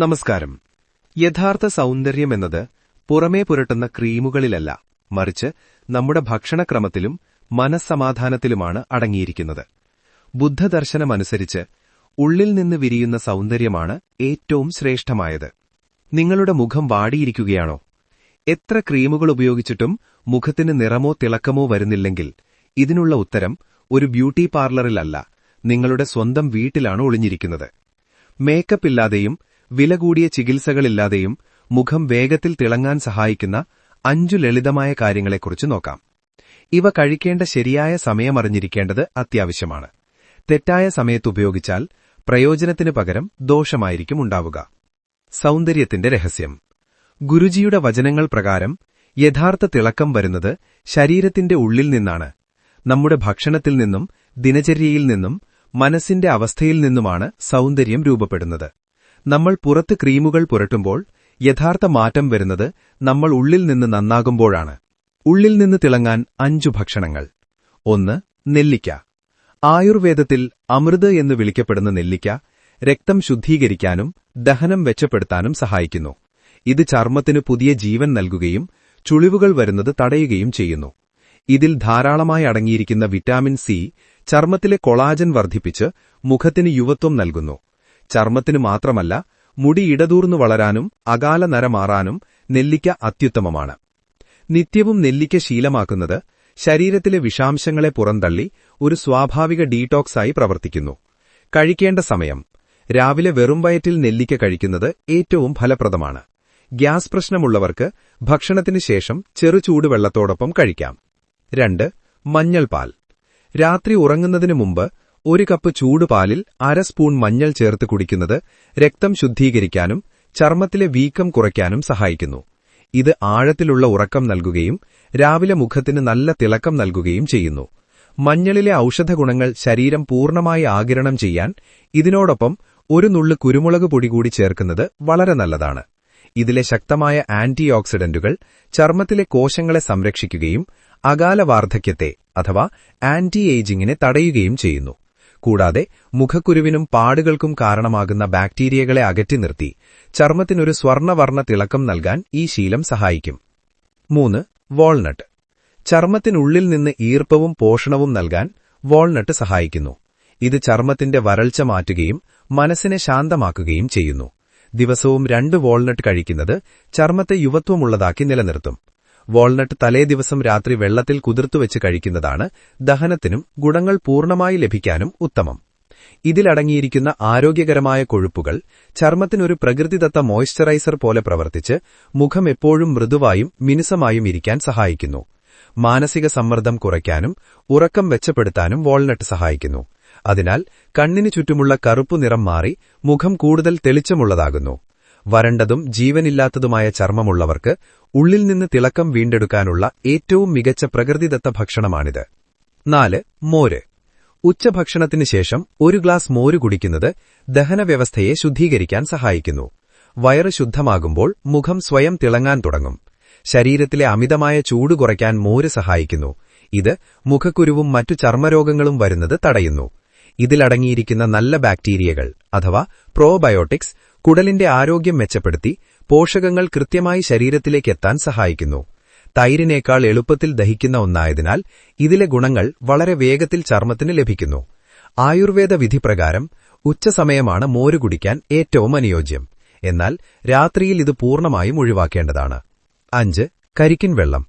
നമസ്കാരം. യഥാർത്ഥ സൗന്ദര്യം എന്നത് പുറമേ പുരട്ടുന്ന ക്രീമുകളിലല്ല മറിച്ച് നമ്മുടെ ഭക്ഷണക്രമത്തിലും മനസ്സമാധാനത്തിലുമാണ് അടങ്ങിയിരിക്കുന്നത്. ബുദ്ധദർശനമനുസരിച്ച് ഉള്ളിൽ നിന്ന് വിരിയുന്ന സൗന്ദര്യമാണ് ഏറ്റവും ശ്രേഷ്ഠമായത്. നിങ്ങളുടെ മുഖം വാടിയിരിക്കുകയാണോ? എത്ര ക്രീമുകൾ ഉപയോഗിച്ചിട്ടും മുഖത്തിന് നിറമോ തിളക്കമോ വരുന്നില്ലെങ്കിൽ ഇതിനുള്ള ഉത്തരം ഒരു ബ്യൂട്ടി പാർലറിലല്ല നിങ്ങളുടെ സ്വന്തം വീട്ടിലാണ് ഒളിഞ്ഞിരിക്കുന്നത്. മേക്കപ്പ് ഇല്ലാതെയും വില കൂടിയ ചികിത്സകളില്ലാതെയും മുഖം വേഗത്തിൽ തിളങ്ങാൻ സഹായിക്കുന്ന അഞ്ചു ലളിതമായ കാര്യങ്ങളെക്കുറിച്ച് നോക്കാം. ഇവ കഴിക്കേണ്ട ശരിയായ സമയമറിഞ്ഞിരിക്കേണ്ടത് അത്യാവശ്യമാണ്. തെറ്റായ സമയത്ത് ഉപയോഗിച്ചാൽ പ്രയോജനത്തിന് പകരം ദോഷമായിരിക്കും ഉണ്ടാവുക. സൗന്ദര്യത്തിന്റെ രഹസ്യം. ഗുരുജിയുടെ വചനങ്ങൾ പ്രകാരം യഥാർത്ഥ തിളക്കം വരുന്നത് ശരീരത്തിന്റെ ഉള്ളിൽ നിന്നാണ്. നമ്മുടെ ഭക്ഷണത്തിൽ നിന്നും ദിനചര്യയിൽ നിന്നും മനസ്സിന്റെ അവസ്ഥയിൽ നിന്നുമാണ് സൗന്ദര്യം രൂപപ്പെടുന്നത്. നമ്മൾ പുറത്ത് ക്രീമുകൾ പുരട്ടുമ്പോൾ യഥാർത്ഥ മാറ്റം വരുന്നത് നമ്മൾ ഉള്ളിൽ നിന്ന് നന്നാകുമ്പോഴാണ്. ഉള്ളിൽ നിന്ന് തിളങ്ങാൻ അഞ്ചു ഭക്ഷണങ്ങൾ. ഒന്ന് നെല്ലിക്ക. ആയുർവേദത്തിൽ അമൃത് എന്ന് വിളിക്കപ്പെടുന്ന നെല്ലിക്ക രക്തം ശുദ്ധീകരിക്കാനും ദഹനം മെച്ചപ്പെടുത്താനും സഹായിക്കുന്നു. ഇത് ചർമ്മത്തിന് പുതിയ ജീവൻ നൽകുകയും ചുളിവുകൾ വരുന്നത് തടയുകയും ചെയ്യുന്നു. ഇതിൽ ധാരാളമായി അടങ്ങിയിരിക്കുന്ന വിറ്റാമിൻ സി ചർമ്മത്തിലെ കൊളാജൻ വർദ്ധിപ്പിച്ച് മുഖത്തിന് യുവത്വം നൽകുന്നു. ചർമ്മത്തിന് മാത്രമല്ല മുടി ഇടതൂർന്നു വളരാനും അകാല നരമാറാനും നെല്ലിക്ക അത്യുത്തമമാണ്. നിത്യവും നെല്ലിക്ക ശീലമാക്കുന്നത് ശരീരത്തിലെ വിഷാംശങ്ങളെ പുറന്തള്ളി ഒരു സ്വാഭാവിക ഡീടോക്സായി പ്രവർത്തിക്കുന്നു. കഴിക്കേണ്ട സമയം. രാവിലെ വെറും വയറ്റിൽ നെല്ലിക്ക കഴിക്കുന്നത് ഏറ്റവും ഫലപ്രദമാണ്. ഗ്യാസ് പ്രശ്നമുള്ളവർക്ക് ഭക്ഷണത്തിനു ശേഷം ചെറു ചൂടുവെള്ളത്തോടൊപ്പം കഴിക്കാം. രണ്ട് മഞ്ഞൾപാൽ. രാത്രി ഉറങ്ങുന്നതിനു മുമ്പ് ഒരു കപ്പ് ചൂടുപാലിൽ അര സ്പൂൺ മഞ്ഞൾ ചേർത്ത് കുടിക്കുന്നത് രക്തം ശുദ്ധീകരിക്കാനും ചർമ്മത്തിലെ വീക്കം കുറയ്ക്കാനും സഹായിക്കുന്നു. ഇത് ആഴത്തിലുള്ള ഉറക്കം നൽകുകയും രാവിലെ മുഖത്തിന് നല്ല തിളക്കം നൽകുകയും ചെയ്യുന്നു. മഞ്ഞളിലെ ഔഷധ ഗുണങ്ങൾ ശരീരം പൂർണമായി ആകിരണം ചെയ്യാൻ ഇതിനോടൊപ്പം ഒരു നുള്ള് കുരുമുളക് പൊടി കൂടി ചേർക്കുന്നത് വളരെ നല്ലതാണ്. ഇതിലെ ശക്തമായ ആന്റി ഓക്സിഡന്റുകൾ ചർമ്മത്തിലെ കോശങ്ങളെ സംരക്ഷിക്കുകയും അകാല വാർദ്ധക്യത്തെ അഥവാ ആന്റി ഏജിങ്ങിനെ തടയുകയും ചെയ്യുന്നു. കൂടാതെ മുഖക്കുരുവിനും പാടുകൾക്കും കാരണമാകുന്ന ബാക്ടീരിയകളെ അകറ്റി നിർത്തി ചർമ്മത്തിനൊരു സ്വർണവർണ തിളക്കം നൽകാൻ ഈ ശീലം സഹായിക്കും. മൂന്ന് വാൾനട്ട്. ചർമ്മത്തിനുള്ളിൽ നിന്ന് ഈർപ്പവും പോഷണവും നൽകാൻ വാൾനട്ട് സഹായിക്കുന്നു. ഇത് ചർമ്മത്തിന്റെ വരൾച്ച മാറ്റുകയും മനസ്സിനെ ശാന്തമാക്കുകയും ചെയ്യുന്നു. ദിവസവും രണ്ട് വാൾനട്ട് കഴിക്കുന്നത് ചർമ്മത്തെ യുവത്വമുള്ളതാക്കി നിലനിർത്തും. വാൾനട്ട് തലേ ദിവസം രാത്രി വെള്ളത്തിൽ കുതിർത്തുവെച്ച് കഴിക്കുന്നതാണ് ദഹനത്തിനും ഗുണങ്ങൾ പൂർണമായി ലഭിക്കാനും ഉത്തമം. ഇതിലടങ്ങിയിരിക്കുന്ന ആരോഗ്യകരമായ കൊഴുപ്പുകൾ ചർമ്മത്തിനൊരു പ്രകൃതിദത്ത മോയ്സ്ചറൈസർ പോലെ പ്രവർത്തിച്ച് മുഖം എപ്പോഴും മൃദുവായും മിനുസമായും ഇരിക്കാൻ സഹായിക്കുന്നു. മാനസിക സമ്മർദ്ദം കുറയ്ക്കാനും ഉറക്കം മെച്ചപ്പെടുത്താനും വാൾനട്ട് സഹായിക്കുന്നു. അതിനാൽ കണ്ണിനു ചുറ്റുമുള്ള കറുപ്പു നിറം മാറി മുഖം കൂടുതൽ തെളിച്ചമുള്ളതാകുന്നു. വരണ്ടതും ജീവനില്ലാത്തതുമായ ചർമ്മമുള്ളവർക്ക് ഉള്ളിൽ നിന്ന് തിളക്കം വീണ്ടെടുക്കാനുള്ള ഏറ്റവും മികച്ച പ്രകൃതിദത്ത ഭക്ഷണമാണിത്. നാല് മോര്. ഉച്ചഭക്ഷണത്തിന് ശേഷം ഒരു ഗ്ലാസ് മോര് കുടിക്കുന്നത് ദഹനവ്യവസ്ഥയെ ശുദ്ധീകരിക്കാൻ സഹായിക്കുന്നു. വയറ് ശുദ്ധമാകുമ്പോൾ മുഖം സ്വയം തിളങ്ങാൻ തുടങ്ങും. ശരീരത്തിലെ അമിതമായ ചൂട് കുറയ്ക്കാൻ മോര് സഹായിക്കുന്നു. ഇത് മുഖക്കുരുവും മറ്റു ചർമ്മരോഗങ്ങളും വരുന്നത് തടയുന്നു. ഇതിലടങ്ങിയിരിക്കുന്ന നല്ല ബാക്ടീരിയകൾ അഥവാ പ്രോബയോട്ടിക്സ് കുടലിന്റെ ആരോഗ്യം മെച്ചപ്പെടുത്തി പോഷകങ്ങൾ കൃത്യമായി ശരീരത്തിലേക്ക് എത്താൻ സഹായിക്കുന്നു. തൈരിനേക്കാൾ എളുപ്പത്തിൽ ദഹിക്കുന്ന ഒന്നായതിനാൽ ഇതിലെ ഗുണങ്ങൾ വളരെ വേഗത്തിൽ ചർമ്മത്തിന് ലഭിക്കുന്നു. ആയുർവേദ വിധിപ്രകാരം ഉച്ചസമയമാണ് മോര് കുടിക്കാൻ ഏറ്റവും അനുയോജ്യം. എന്നാൽ രാത്രിയിൽ ഇത് പൂർണമായും ഒഴിവാക്കേണ്ടതാണ്. അഞ്ച് കരിക്കിൻ വെള്ളം.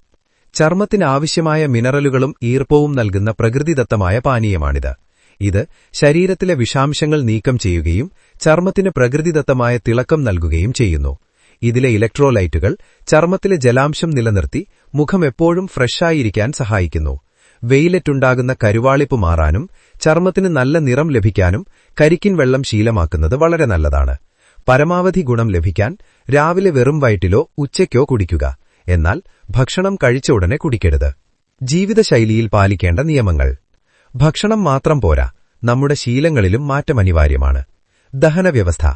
ചർമ്മത്തിനാവശ്യമായ മിനറലുകളും ഈർപ്പവും നൽകുന്ന പ്രകൃതിദത്തമായ പാനീയമാണിത്. ഇത് ശരീരത്തിലെ വിഷാംശങ്ങൾ നീക്കം ചെയ്യുകയും ചർമ്മത്തിന് പ്രകൃതിദത്തമായ തിളക്കം നൽകുകയും ചെയ്യുന്നു. ഇതിലെ ഇലക്ട്രോലൈറ്റുകൾ ചർമ്മത്തിലെ ജലാംശം നിലനിർത്തി മുഖം എപ്പോഴും ഫ്രഷായിരിക്കാൻ സഹായിക്കുന്നു. വെയിലറ്റുണ്ടാകുന്ന കരുവാളിപ്പ് മാറാനും ചർമ്മത്തിന് നല്ല നിറം ലഭിക്കാനും കരിക്കിൻ വെള്ളം ശീലമാക്കുന്നത് വളരെ നല്ലതാണ്. പരമാവധി ഗുണം ലഭിക്കാൻ രാവിലെ വെറും വയറ്റിലോ ഉച്ചയ്ക്കോ കുടിക്കുക. എന്നാൽ ഭക്ഷണം കഴിച്ച ഉടനെ കുടിക്കരുത്. ജീവിതശൈലിയിൽ പാലിക്കേണ്ട നിയമങ്ങൾ. ഭക്ഷണം മാത്രം പോരാ. നമ്മുടെ ശീലങ്ങളിലും മാറ്റം അനിവാര്യമാണ്. ദഹനവ്യവസ്ഥ.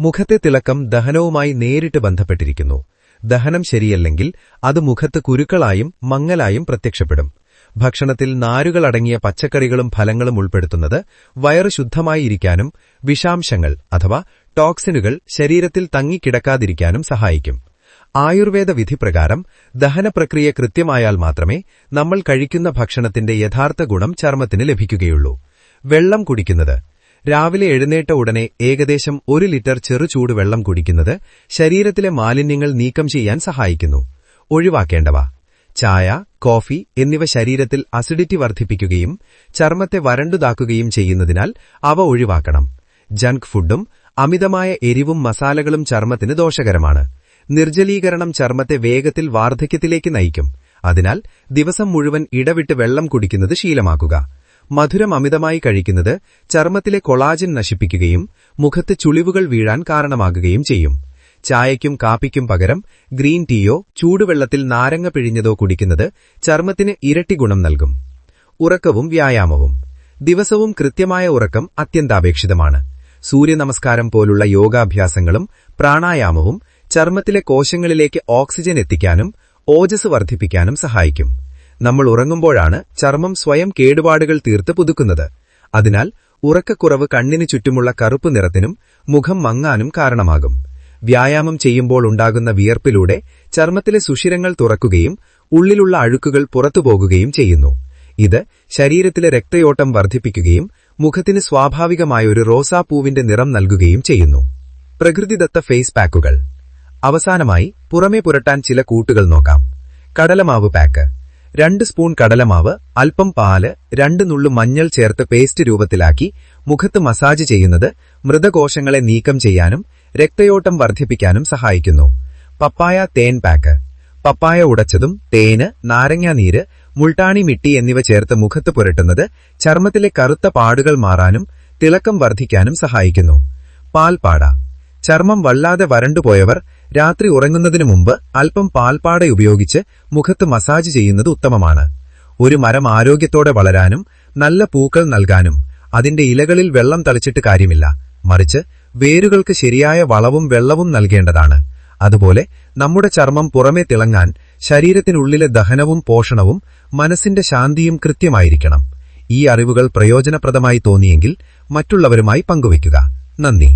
മുഖത്തെ തിളക്കം ദഹനവുമായി നേരിട്ട് ബന്ധപ്പെട്ടിരിക്കുന്നു. ദഹനം ശരിയല്ലെങ്കിൽ അത് മുഖത്ത് കുരുക്കളായും മങ്ങലായും പ്രത്യക്ഷപ്പെടും. ഭക്ഷണത്തിൽ നാരുകളടങ്ങിയ പച്ചക്കറികളും ഫലങ്ങളും ഉൾപ്പെടുത്തുന്നത് വയറ് ശുദ്ധമായിരിക്കാനും വിഷാംശങ്ങൾ അഥവാ ടോക്സിനുകൾ ശരീരത്തിൽ തങ്ങിക്കിടക്കാതിരിക്കാനും സഹായിക്കും. ആയുർവേദ വിധിപ്രകാരം ദഹനപ്രക്രിയ കൃത്യമായാൽ മാത്രമേ നമ്മൾ കഴിക്കുന്ന ഭക്ഷണത്തിന്റെ യഥാർത്ഥ ഗുണം ചർമ്മത്തിന് ലഭിക്കുകയുള്ളൂ. വെള്ളം കുടിക്കുന്നത്. രാവിലെ എഴുന്നേറ്റ ഉടനെ ഏകദേശം ഒരു ലിറ്റർ ചെറുചൂട് വെള്ളം കുടിക്കുന്നത് ശരീരത്തിലെ മാലിന്യങ്ങൾ നീക്കം ചെയ്യാൻ സഹായിക്കുന്നു. ഒഴിവാക്കേണ്ടവ. ചായ കോഫി എന്നിവ ശരീരത്തിൽ അസിഡിറ്റി വർദ്ധിപ്പിക്കുകയും ചർമ്മത്തെ വരണ്ടുതാക്കുകയും ചെയ്യുന്നതിനാൽ അവ ഒഴിവാക്കണം. ജങ്ക് ഫുഡും അമിതമായ എരിവും മസാലകളും ചർമ്മത്തിന് ദോഷകരമാണ്. നിർജലീകരണം ചർമ്മത്തെ വേഗത്തിൽ വാർദ്ധക്യത്തിലേക്ക് നയിക്കും. അതിനാൽ ദിവസം മുഴുവൻ ഇടവിട്ട് വെള്ളം കുടിക്കുന്നത് ശീലമാക്കുക. മധുരം അമിതമായി കഴിക്കുന്നത് ചർമ്മത്തിലെ കൊളാജിൻ നശിപ്പിക്കുകയും മുഖത്ത് ചുളിവുകൾ വീഴാൻ കാരണമാകുകയും ചെയ്യും. ചായയ്ക്കും കാപ്പിക്കും പകരം ഗ്രീൻ ടീയോ ചൂടുവെള്ളത്തിൽ നാരങ്ങ പിഴിഞ്ഞതോ കുടിക്കുന്നത് ചർമ്മത്തിന് ഇരട്ടി ഗുണം നൽകും. ഉറക്കവും വ്യായാമവും. ദിവസവും കൃത്യമായ ഉറക്കം അത്യന്താപേക്ഷിതമാണ്. സൂര്യനമസ്കാരം പോലുള്ള യോഗാഭ്യാസങ്ങളും പ്രാണായാമവും ചർമ്മത്തിലെ കോശങ്ങളിലേക്ക് ഓക്സിജൻ എത്തിക്കാനും ഓജസ് വർദ്ധിപ്പിക്കാനും സഹായിക്കും. നമ്മൾ ഉറങ്ങുമ്പോഴാണ് ചർമ്മം സ്വയം കേടുപാടുകൾ തീർത്ത് പുതുക്കുന്നത്. അതിനാൽ ഉറക്കക്കുറവ് കണ്ണിന് ചുറ്റുമുള്ള കറുപ്പ് നിറത്തിനും മുഖം മങ്ങാനും കാരണമാകും. വ്യായാമം ചെയ്യുമ്പോൾ ഉണ്ടാകുന്ന വിയർപ്പിലൂടെ ചർമ്മത്തിലെ സുഷിരങ്ങൾ തുറക്കുകയും ഉള്ളിലുള്ള അഴുക്കുകൾ പുറത്തുപോകുകയും ചെയ്യുന്നു. ഇത് ശരീരത്തിലെ രക്തയോട്ടം വർദ്ധിപ്പിക്കുകയും മുഖത്തിന് സ്വാഭാവികമായ ഒരു റോസാപ്പൂവിന്റെ നിറം നൽകുകയും ചെയ്യുന്നു. പ്രകൃതിദത്ത ഫേസ് പാക്കുകൾ. അവസാനമായി പുറമേ പുരട്ടാൻ ചില കൂട്ടുകൾ നോക്കാം. കടലമാവ് പാക്ക്. രണ്ട് സ്പൂൺ കടലമാവ് അല്പം പാൽ രണ്ട് നുള്ളു മഞ്ഞൾ ചേർത്ത് പേസ്റ്റ് രൂപത്തിലാക്കി മുഖത്ത് മസാജ് ചെയ്യുന്നത് മൃതകോശങ്ങളെ നീക്കം ചെയ്യാനും രക്തയോട്ടം വർദ്ധിപ്പിക്കാനും സഹായിക്കുന്നു. പപ്പായ തേൻ പാക്ക്. പപ്പായ ഉടച്ചതും തേന് നാരങ്ങാനീര് മുൾട്ടാണി മിട്ടി എന്നിവ ചേർത്ത് മുഖത്ത് പുരട്ടുന്നത് ചർമ്മത്തിലെ കറുത്ത പാടുകൾ മാറാനും തിളക്കം വർദ്ധിക്കാനും സഹായിക്കുന്നു. പാൽപ്പാട. ചർമ്മം വല്ലാതെ വരണ്ടുപോയവർ രാത്രി ഉറങ്ങുന്നതിനു മുമ്പ് അല്പം പാൽപ്പാട ഉപയോഗിച്ച് മുഖത്ത് മസാജ് ചെയ്യുന്നത് ഉത്തമമാണ്. ഒരു മരം ആരോഗ്യത്തോടെ വളരാനും നല്ല പൂക്കൾ നൽകാനും അതിന്റെ ഇലകളിൽ വെള്ളം തളിച്ചിട്ട് കാര്യമില്ല. മറിച്ച് വേരുകൾക്ക് ശരിയായ വളവും വെള്ളവും നൽകേണ്ടതാണ്. അതുപോലെ നമ്മുടെ ചർമ്മം പുറമെ തിളങ്ങാൻ ശരീരത്തിനുള്ളിലെ ദഹനവും പോഷണവും മനസ്സിന്റെ ശാന്തിയും കൃത്യമായിരിക്കണം. ഈ അറിവുകൾ പ്രയോജനപ്രദമായി തോന്നിയെങ്കിൽ മറ്റുള്ളവരുമായി പങ്കുവയ്ക്കുക. നന്ദി.